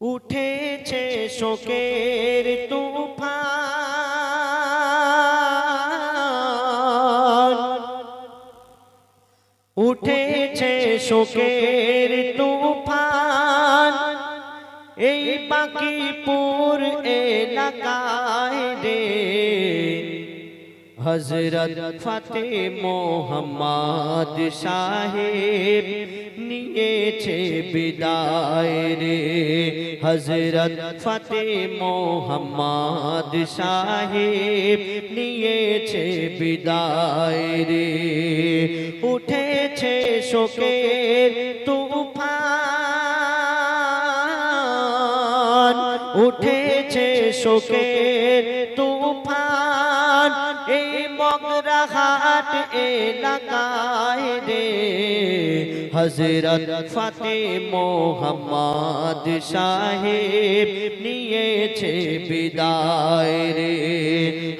উঠেছে শোকের তুফান। উঠেছে শোকের তুফান। এই বাকিপুর এলাকায় রে হজরত ফতে মোহাম্মদ সাহেব নিয়েছে বিদায় রে। হজরত ফতে মোহাম্মদ সাহেব নিয়েছে বিদায় রে। উঠেছে শোকের তুফান। উঠেছে শোকের এই মগরাহাট এলাকায় রে। হজরত ফতে মোহাম্মদ সাহেব নিয়েছে বিদায় রে।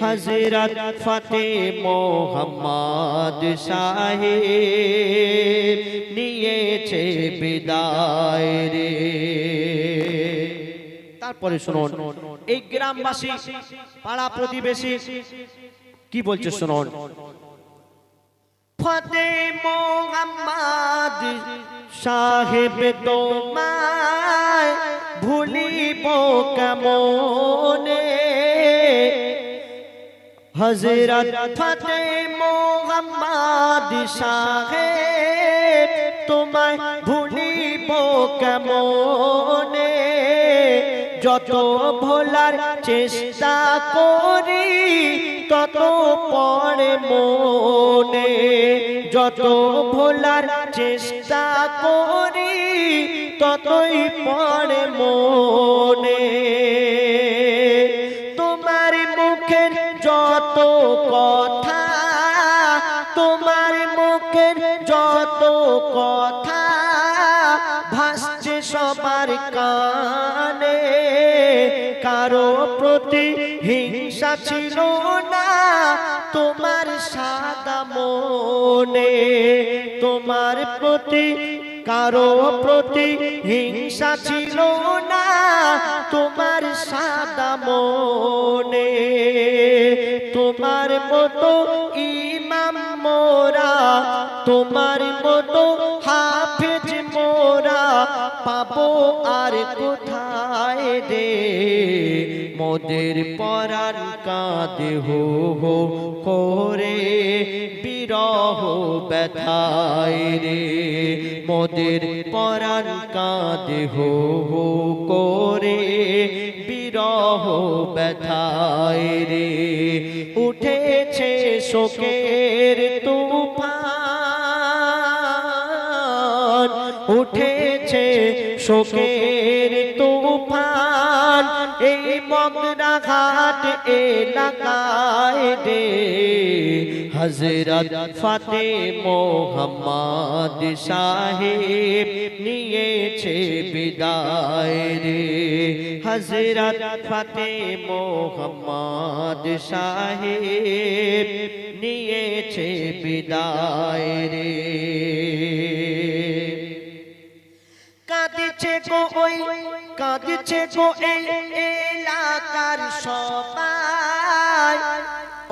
হজরত ফতে মোহাম্মদ সাহেব নিয়েছে বিদায় রে। তারপরে শুনুন, এই গ্রামবাসী, পাড়া প্রতিবেশী কি বলছে শুনুন ফতে মোহাম্মদ সাহেব তোমায় ভুলিব কেমনে? হজরত ফতে মোহাম্মদ সাহেব তোমায় ভুলিব কেমনে? যত ভোলার চেষ্টা করি তত পড়ে মনে। যত ভোলার চেষ্টা করি ততই পড়ে মনে। প্রতি হিংসা ছিল না। তোমার সাদা মনে, তোমার প্রতি, কারও প্রতি হিংসা ছিল না। তোমার সাদা মনে, তোমার মতো ইমাম মোরা, তোমার মোদের পরাণ কাঁদে হো হো করে, বিরহ ব্যথায় রে। মোদের পরাণ কাঁদে হো হো করে, বিরহ ব্যথায় রে। উঠেছে শোকের তুফান, উঠেছে শোকের এই মগরাঘাট এলাকায় রে। হজরত ফতে মোহাম্মদ সাহেব নিয়েছে বিদায় রে। হজরত ফতে মোহাম্মদ সাহেব নিয়েছে বিদায় রে। কাঁদছে গো এলাকার সবাই।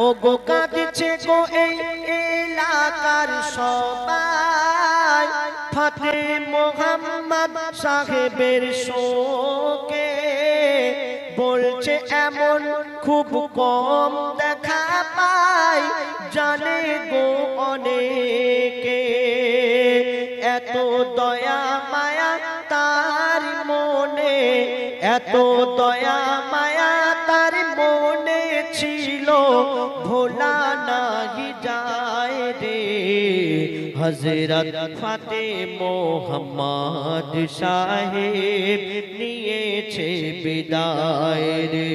ও গো কাঁদছে গো এলাকার সবাই। ফাতে মোহাম্মদ সাহেবের শোকে বলছে, এমন খুব কম দেখা পাই। জানে গো অনেকে, এত দয়া মায়া এত দয়া মায়া তার মনে ছিল, ভোলা নাহি যায় রে। হজরত ফাতে মোহাম্মদ সাহেব নিয়েছে বিদায় রে।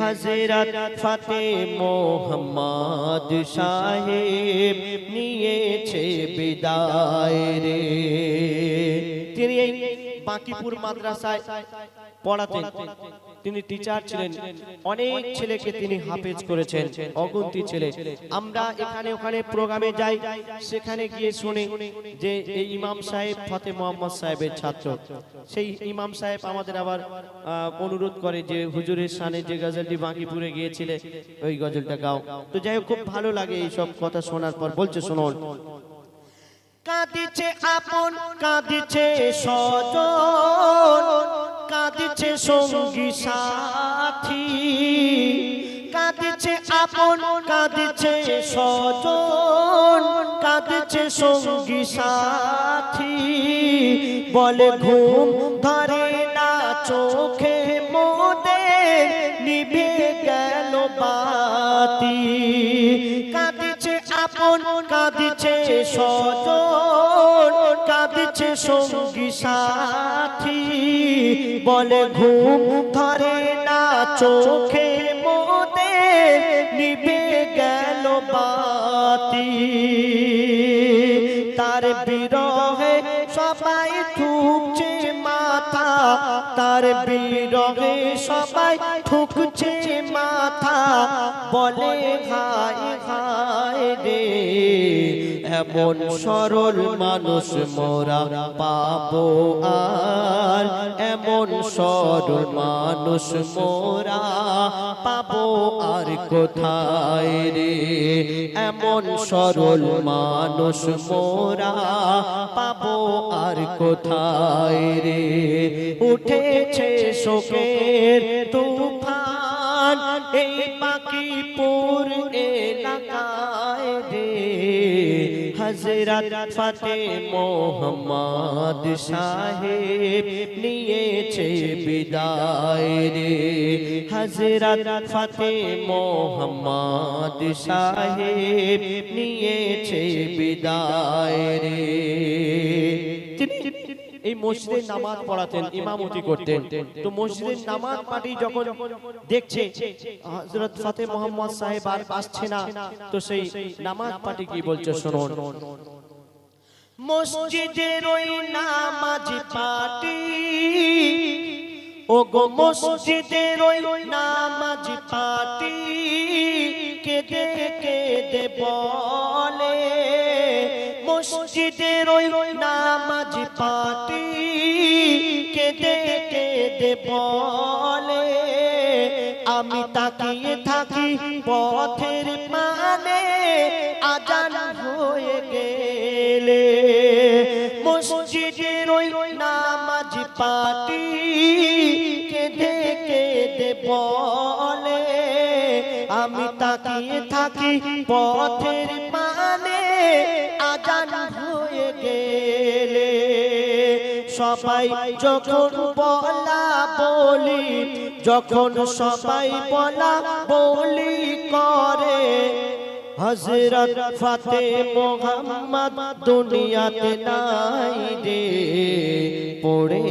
হজরত ফাতে মোহাম্মদ সাহেব নিয়েছে বিদায় রে। তিনি এই বাঁকিপুর মাদ্রাসায় পড়াতেন তিনি টিচার ছিলেন। অনেক ছেলেকে তিনি হাফেজ করেছেন, অগুন্তি ছেলে। আমরা এখানে ওখানে প্রোগ্রামে যাই, সেখানে গিয়ে শুনি যে এই ইমাম সাহেব ফতে মোহাম্মদ সাহেবের ছাত্র। সেই ইমাম সাহেব আমাদের আবার অনুরোধ করে যে হুজুরের সানে যে গজলটি বাঁকিপুরে গিয়েছিলে, ওই গজলটা গাও। তো যাই হোক, খুব ভালো লাগে এইসব কথা শোনার পর। বলছে, শুনুন। কাঁদিছে আপন, কাঁদিছে স্বজন। কাঁদিছে সঙ্গী সাথী। কাঁদিছে আপন কাঁদিছে স্বজন। কাঁদিছে সঙ্গী সাথী। বলে ঘুম ধরে না চোখে মোদে নিভে গেল বাতি। কাঁদিছে আপন কাঁদিছে স্বজন। কাঁদিছে সঙ্গী সাথী। বলে, ঘুম ধরে না, চোখে মোদে নিবে গেল বাতি। তার বিরহে সবাই মাথা তার বিরহে সবাই ঠুকছে মাথা। বলে, হায় হায় রে, এমন সরল মানুষ মোরা পাবো আর এমন সরল মানুষ মোরা পাবো আর কোথায় রে? এমন সরল মানুষ মোরা পাবো আর কোথায় রে? উঠেছে শোকের তুফান এই বাকিপুর এলাকায় রে হজরত ফতে মোহাম্মদ সাহেব নিয়েছে বিদায় রে হজরত ফতে মোহাম্মদ সাহেব নিয়েছে বিদায় রে তিনি এই মসজিদে নামাজ পড়াতেন, ইমামতি করতেন। তো মসজিদের নামাজ পার্টি যখন দেখছে, হযরত ফাতে মোহাম্মদ সাহেব আর আসছে না, তো সেই নামাজ পার্টি কি বলছে শুনুন। মসজিদের ওই নামাজ পার্টি ও গো মসজিদের ওই নামাজ পার্টি, কেঁদে কেঁদে বলে। মসজিদের তাকিয়ে থাকি পথের মানে আজান হয়ে গেলে। মসজিদের ওই নামাজ পাটি কেঁদে কেঁদে বলে, আমি তাকিয়ে থাকি পথের মানে আজান হয়ে গেলে। সবাই যখন বলা বলি যখন সবাই বলা বলি করে হজরত ফাতে মোহাম্মদ দুনিয়াতে নাই রে। পড়ে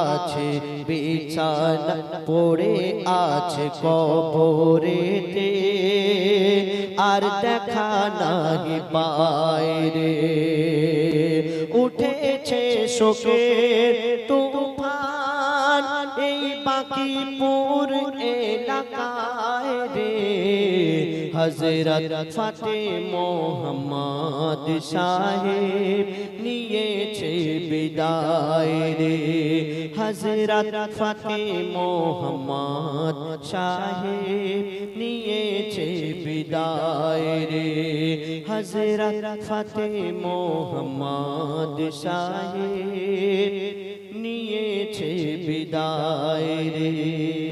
আছে বিছানা, পড়ে আছে কবরেতে, আর দেখা নাই পায় রে উঠেছে শোকের বাকিপুর এলাকায় রে। হজরত ফাতে মোহাম্মদ সাহেব নিয়েছে বিদায় রে। হজরত ফাতে মোহাম্মদ সাহেব নিয়েছে বিদায় রে। হজরত ফাতে মোহাম্মদ সাহেব বিদায় রে